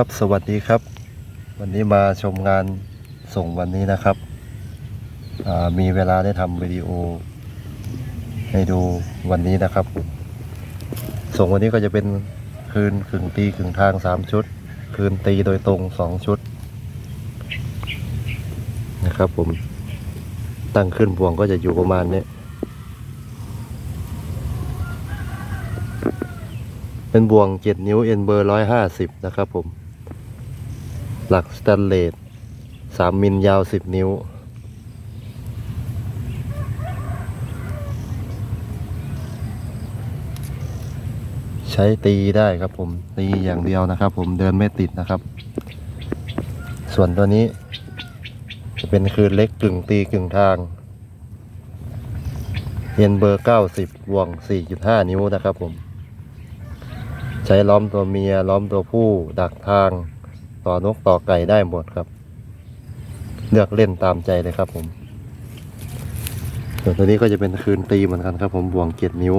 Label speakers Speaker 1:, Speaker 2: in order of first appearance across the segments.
Speaker 1: ครับ สวัสดีครับ วันนี้มาชมงานส่งวันนี้นะครับมีเวลาได้ทำวิดีโอ ให้ดูวันนี้นะครับ ส่งวันนี้ก็จะเป็นคืนกึ่งตีกึ่งทางสามชุด คืนตีโดยตรงสองชุด นะครับผมตั้งขึ้นพวงก็จะอยู่ประมาณนี้เป็นบวง 7 นิ้วเอ็นเบอร์ 150 นะครับผม หลักสแตนเลส3มิลยาว10นิ้ว ใช้ตีได้ครับผม ตีอย่างเดียวนะครับผมเดินไม่ติดนะครับ ส่วนตัวนี้ จะเป็นคืนเล็กกึ่งตีกึ่งทางเอ็นเบอร์90บวง4.5นิ้วนะครับผม ใช้ล้อมตัวเมียล้อมตัวผู้ดักทาง ต่อนกต่อไก่ได้หมดครับ เลือกเล่นตามใจเลยครับผมส่วนตัวนี้ก็จะเป็นคืนตีเหมือนกันครับ ผมบ่วงเกียนิ้ว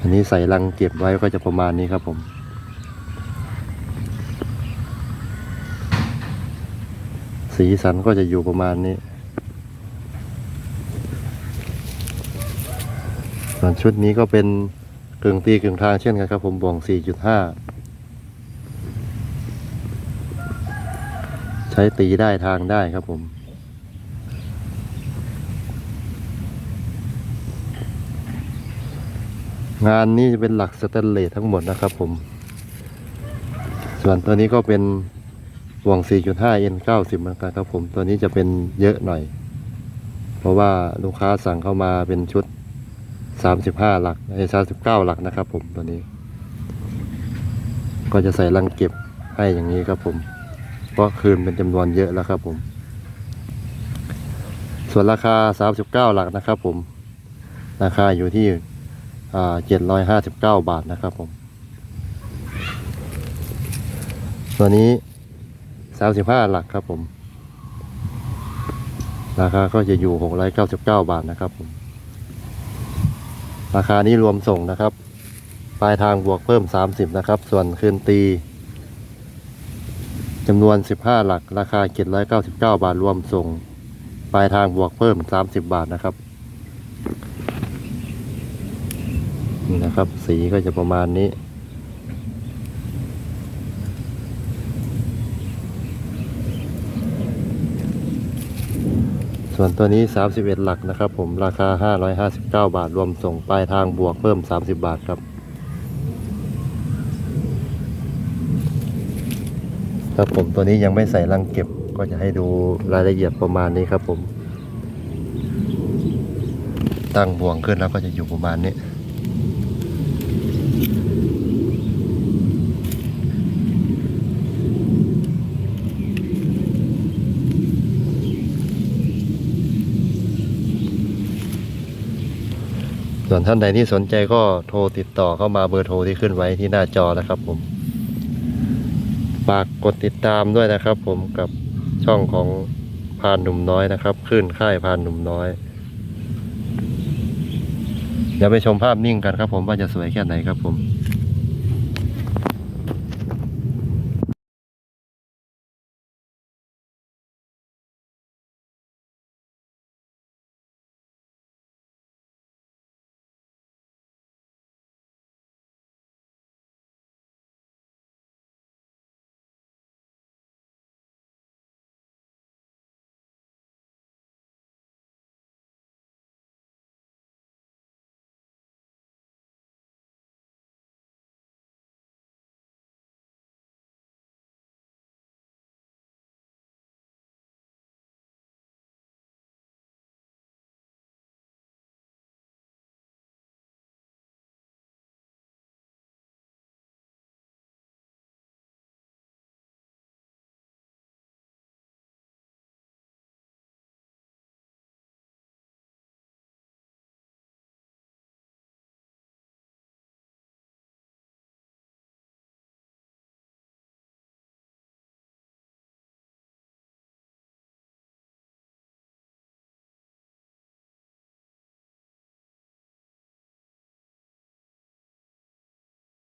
Speaker 1: อันนี้ใส่ลังเก็บไว้ก็จะประมาณนี้ครับผมสีสันก็จะอยู่ประมาณนี้ ส่วนชุดนี้ก็เป็นกึ่งตีกึ่งทางเช่นกันครับผมบ่วง 4.5 ใช้ตีได้ทางได้ครับผม งานนี้จะเป็นหลักสแตนเลสทั้งหมดนะครับผม ส่วนตัวนี้ก็เป็นบ่วง 4.5 N 90เหมือนกันครับผม ตัวนี้จะเป็นเยอะหน่อย เพราะว่าลูกค้าสั่งเข้ามาเป็นชุดสามสิบห้าหลักไอ้สามสิบเก้าหลักนะครับผมตัวนี้ ก็จะใส่ลังเก็บให้อย่างนี้ครับผม ราะคืนเป็นจำนวนเยอะแล้วครับผม ส่วนราคาสามสิบเก้าหลักนะครับผม ราคาอยู่ที่เจ็ดร้อยห้าสิบเก้าบาทนะครับผม ตัวนี้สามสิบห้าหลักครับผม ราคาก็จะอยู่หกร้อยเก้าสิบเก้าบาทนะครับผม ราคานี้รวมส่งนะครับ ปลายทางบวกเพิ่ม30นะครับ ส่วนคืนตี จำนวน 15 หลักราคา 799 บาทรวมส่ง ปลายทางบวกเพิ่ม 30 บาทนะครับ นี่นะครับ สีก็จะประมาณนี้ ส่วนตัวนี้ 31 หลักนะครับผมราคา 559 บาทรวมส่ง ปลายทางบวกเพิ่ม 30 บาทครับ ครับผมตัวนี้ยังไม่ใส่รังเก็บก็จะให้ดูรายละเอียดประมาณนี้ครับผม ตั้งบ่วงขึ้นแล้วก็จะอยู่ประมาณนี้ส่วนท่านใดที่สนใจก็โทรติดต่อเข้ามาเบอร์โทรที่ขึ้นไว้ที่หน้าจอนะครับผม ฝากกดติดตามด้วยนะครับ ผมกับช่องของพานหนุ่มน้อยนะครับ ขึ้นค่ายพานหนุ่มน้อย เดี๋ยวไปชมภาพนิ่งกันครับ ผมว่าจะสวยแค่ไหนครับผม